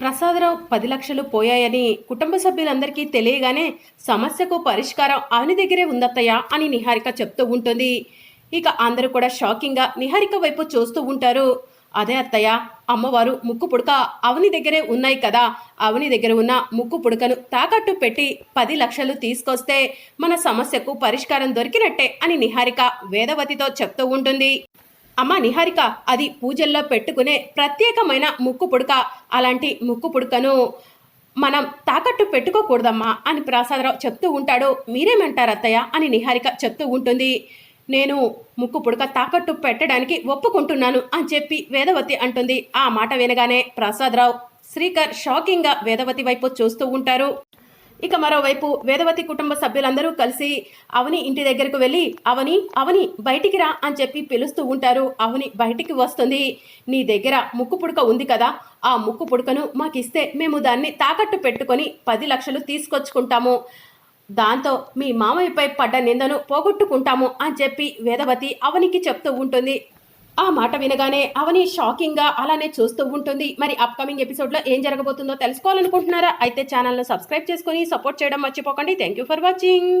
ప్రసాదరావు పది లక్షలు పోయాయని కుటుంబ సభ్యులందరికీ తెలియగానే సమస్యకు పరిష్కారం అవని దగ్గరే ఉందత్తయ్య అని నిహారిక చెప్తూ ఉంటుంది. ఇక అందరూ కూడా షాకింగ్గా నిహారిక వైపు చూస్తూ ఉంటారు. అదే అత్తయ్య అమ్మవారు ముక్కు పుడక అవని దగ్గరే ఉన్నాయి కదా. అవని దగ్గర ఉన్న ముక్కు పుడకను తాకట్టు పెట్టి పది లక్షలు తీసుకొస్తే మన సమస్యకు పరిష్కారం దొరికినట్టే అని నిహారిక వేదవతితో చెప్తూ ఉంటుంది. అమ్మా నిహారిక అది పూజల్లో పెట్టుకునే ప్రత్యేకమైన ముక్కు పుడక. అలాంటి ముక్కు పుడకను మనం తాకట్టు పెట్టుకోకూడదమ్మా అని ప్రసాదరావు చెప్తూ ఉంటాడు. మీరేమంటారు అత్తయ్య? అని నిహారిక చెప్తూ ఉంటుంది. నేను ముక్కు పుడక తాకట్టు పెట్టడానికి ఒప్పుకుంటున్నాను అని చెప్పి వేదవతి అంటుంది. ఆ మాట వినగానే ప్రసాదరావు శ్రీకర్ షాకింగ్గా వేదవతి వైపు చూస్తూ ఉంటారు. ఇక మరోవైపు వేదవతి కుటుంబ సభ్యులందరూ కలిసి అవని ఇంటి దగ్గరకు వెళ్ళి అవని అవని బయటికి రా అని చెప్పి పిలుస్తూ ఉంటారు. అవని బయటికి వస్తుంది. నీ దగ్గర ముక్కు పుడక ఉంది కదా. ఆ ముక్కు పుడకను మాకు ఇస్తే మేము దాన్ని తాకట్టు పెట్టుకొని పది లక్షలు తీసుకొచ్చుకుంటాము. దాంతో మీ మామయ్యపై పడ్డ నిందను పోగొట్టుకుంటాము అని చెప్పి వేదవతి అవనికి చెప్తూ ఉంటుంది. ఆ మాట వినగానే అవని షాకింగ్గా అలానే చూస్తూ ఉంటుంది. మరి అప్కమింగ్ ఎపిసోడ్లో ఏం జరగబోతుందో తెలుసుకోవాలనుకుంటున్నారా? అయితే ఛానల్ను సబ్స్క్రైబ్ చేసుకొని సపోర్ట్ చేయడం మర్చిపోకండి. Thank you for watching